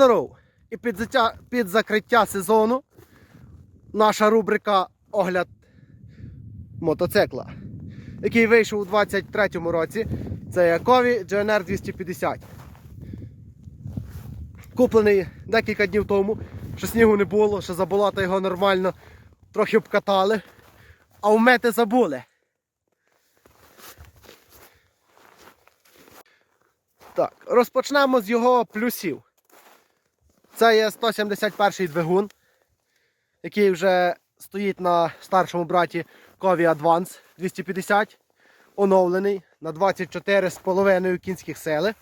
Здоров! І під, заття- під закриття сезону наша рубрика Огляд мотоцикла, який вийшов у 23-му році. Це Кові GNR 250. Куплений декілька днів тому, що снігу не було, що за болото його нормально трохи обкатали, а вмети забули. Так, розпочнемо з його плюсів. Це є 171 двигун, який вже стоїть на старшому браті Кові Advance 250, оновлений на 24,5 кінських сили.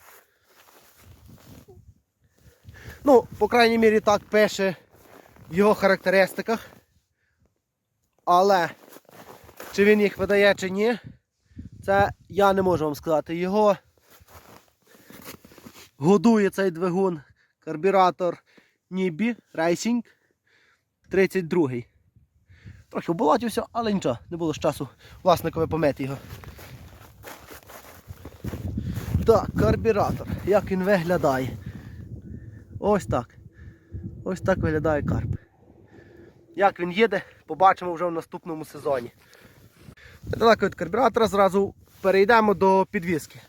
Ну, по крайній мірі, так пише в його характеристиках. Але чи він їх видає, чи ні, це я не можу вам сказати. Його годує цей двигун карбюратор Нібі Racing 32. Трохи в болоті все, але нічого, не було ж часу власникові помити його. Так, карбюратор. Як він виглядає? Ось так. Ось так виглядає карп. Як він їде, побачимо вже в наступному сезоні. Недалеко від карбюратора зразу перейдемо до підвіски.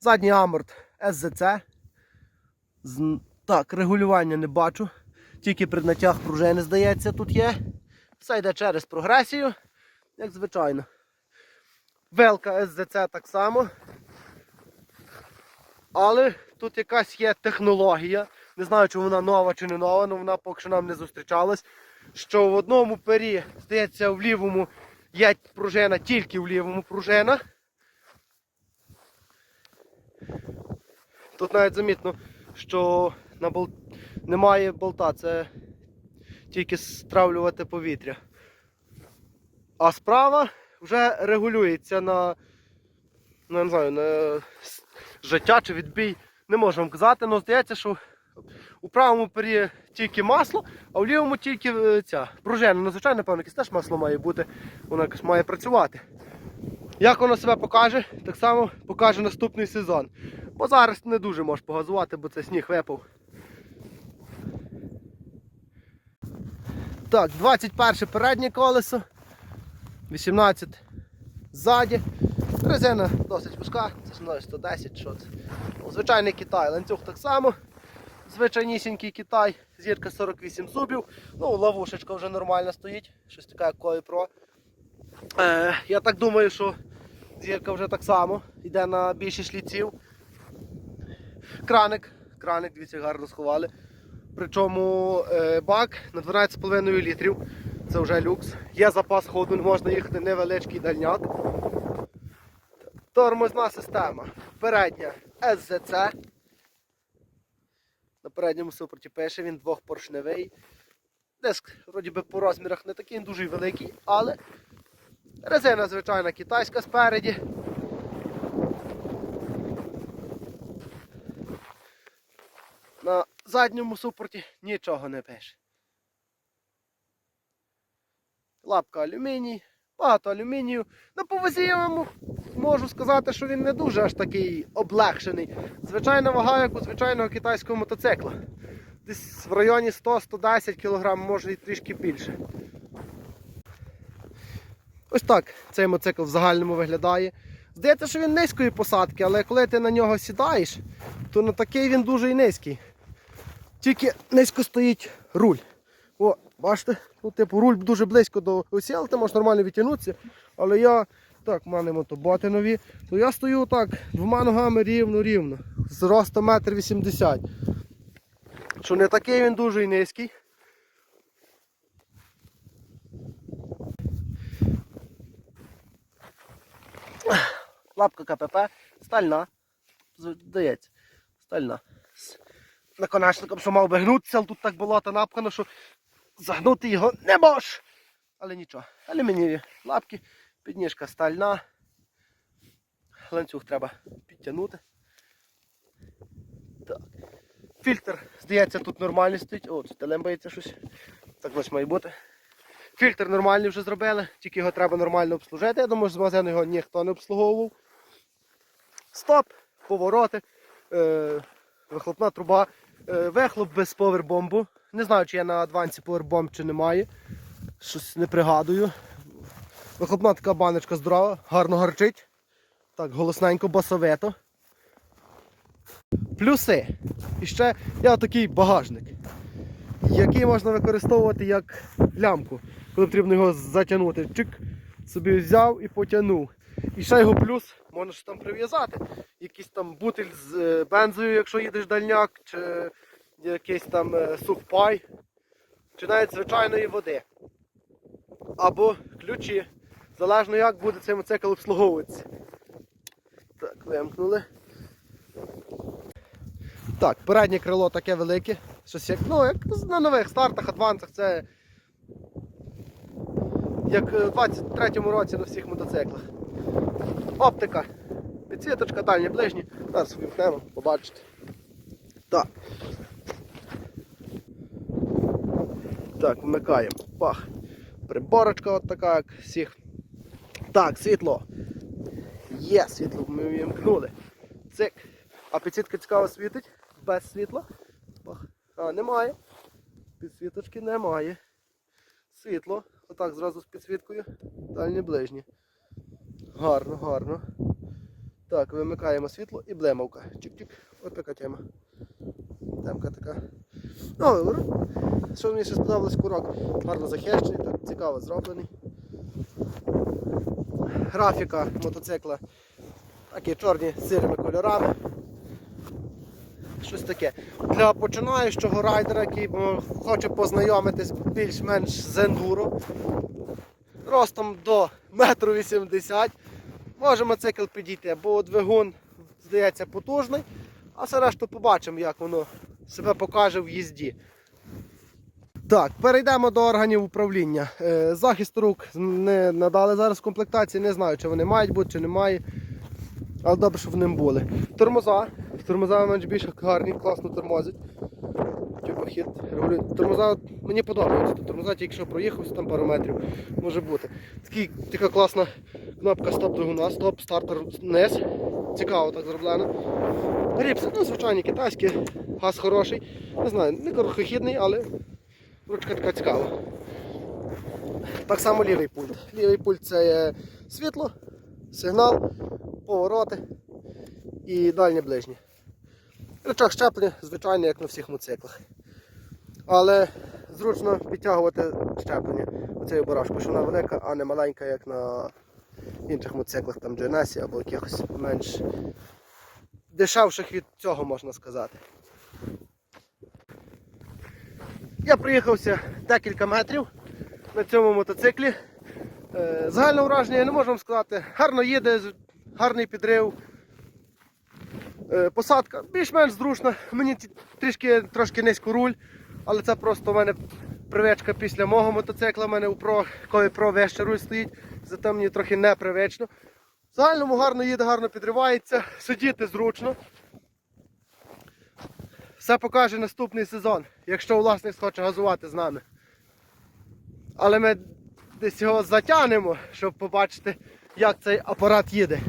Задній аморт SZC. Так, регулювання не бачу. Тільки при натяг пружини, здається, тут є. Все йде через прогресію, як звичайно. Велка SZC так само. Але тут якась є технологія. Не знаю, чи вона нова чи не нова, але вона поки що нам не зустрічалась. Що в одному пері, здається, в лівому є пружина, тільки в лівому пружина. Тут навіть замітно, що на бол... немає болта, це тільки стравлювати повітря. А справа вже регулюється на, ну, я не знаю, на життя чи відбій. Не вам казати, але здається, що у правому пері тільки масло, а в лівому тільки е, ця пружина. Ну, звичайно, напевно, якесь теж масло має бути, воно якось має працювати. Як воно себе покаже, так само покаже наступний сезон. Бо зараз не дуже можеш погазувати, бо це сніг випав. Так, 21 переднє колесо, 18 ззаді. Резина досить вузька, це мною 110, що це. Ну, Звичайний Китай, ланцюг так само. Звичайнісінький Китай, зірка 48 зубів. Ну, ловушечка вже нормально стоїть, щось таке як Pro. Е, я так думаю, що зірка вже так само йде на більше шліців. Краник, краник, дивіться, гарно сховали. Причому е, бак на 12,5 літрів. Це вже люкс. Є запас ходу, можна їхати невеличкий дальняк. Тормозна система. Передня SZC. На передньому супорті пише, він двохпоршневий. Диск, вроді би, по розмірах не такий дуже великий, але резина, звичайна, китайська спереді. На задньому супорті нічого не пише. Лапка алюміній, багато алюмінію. На я можу сказати, що він не дуже аж такий облегшений. Звичайна вага, як у звичайного китайського мотоцикла. Десь в районі 100-110 кг, може і трішки більше. Ось так цей мотоцикл в загальному виглядає. Здається, що він низької посадки, але коли ти на нього сідаєш, то на такий він дуже і низький. Тільки низько стоїть руль. О, бачите, ну, типу, руль дуже близько до осі, але ти можеш нормально відтягнутися. Але я, так, в мене мотоботи нові, то я стою так двома ногами рівно-рівно. З ростом 1,80 м. Що не такий він дуже і низький. Лапка КПП, стальна. Здається, стальна. Наконечником, що мав би гнутися, але тут так болото напхано, що загнути його не можеш. Але нічого. Алюмінієві лапки, підніжка стальна. Ланцюг треба підтягнути. Так. Фільтр, здається, тут нормальний стоїть. О, тут телембається щось. Так ось має бути. Фільтр нормальний вже зробили, тільки його треба нормально обслужити. Я думаю, що з магазину його ніхто не обслуговував. Стоп, повороти, е, вихлопна труба. Е, Вихлоп без повербомбу. Не знаю, чи є на адвансі повербомб, чи немає. Щось не пригадую. Вихлопна така баночка здорова, гарно гарчить. Так, голосненько, басовито. Плюси. І ще є такий багажник, який можна використовувати як лямку, коли потрібно його затягнути. Чик, собі взяв і потягнув. І ще його плюс можна ж там прив'язати. Якийсь там бутиль з е, бензою, якщо їдеш дальняк, чи якийсь там е, сухпай, чи навіть звичайної води. Або ключі. Залежно як буде цей мотоцикл обслуговуватися. Так, вимкнули. Так, переднє крило таке велике. Щось як, ну, як на нових стартах, адвансах, це як е, в 23-му році на всіх мотоциклах. Оптика. Підсвіточка дальні ближні. Зараз вимкнемо, побачите. Так. Так, вмикаємо. Пах. Приборочка от така, як всіх. Так, світло. Є, світло ми вимкнули. Цик. А підсвітка цікаво світить. Без світла. Пах. А, немає. Підсвіточки немає. Світло. Отак зразу з підсвіткою. Дальні ближні. Гарно, гарно. Так, вимикаємо світло і блемавка. Чик-чик. От така тема. Темка така. Ну, що мені ще сподобалось курок. Гарно захищений, так цікаво зроблений. Графіка мотоцикла. Такі чорні з сірими кольорами. Щось таке. Для починаючого райдера, який хоче познайомитись більш-менш з ендуро, ростом до 1,80 м, може мотоцикл підійти, бо двигун, здається, потужний, а все решту побачимо, як воно себе покаже в їзді. Так, перейдемо до органів управління. Е, Захист рук не надали зараз комплектації, не знаю, чи вони мають бути, чи немає. Але добре, що в ним були. Тормоза. Тормоза менш більш гарні, класно тормозять. Тюбохід. регулює. Тормоза мені подобаються. Тормоза тільки проїхався там пару метрів. Може бути. Такий, така класна кнопка стоп двигуна, стоп, стартер вниз. Цікаво так зроблено. Ріпси, ну, звичайні китайські, газ хороший. Не знаю, не корохохідний, але ручка така цікава. Так само лівий пульт. Лівий пульт це є світло, сигнал, повороти і дальнє ближнє. Рычаг щеплення, звичайно, як на всіх мотоциклах. Але зручно підтягувати щеплення. Оцею барашку, що вона велика, а не маленька, як на інших мотоциклах, там GNS або якихось менш дешевших від цього можна сказати. Я проїхався декілька метрів на цьому мотоциклі. Е, Загальне враження я не можу вам сказати. Гарно їде, гарний підрив. Е, Посадка більш-менш зручна. Мені трішки трошки низько руль, але це просто в мене привичка після мого мотоцикла. У мене у Pro, коли Pro вище руль стоїть, зате мені трохи непривично. В загальному гарно їде, гарно підривається, сидіти зручно. Все покаже наступний сезон, якщо власник хоче газувати з нами. Але ми десь його затягнемо, щоб побачити, як цей апарат їде.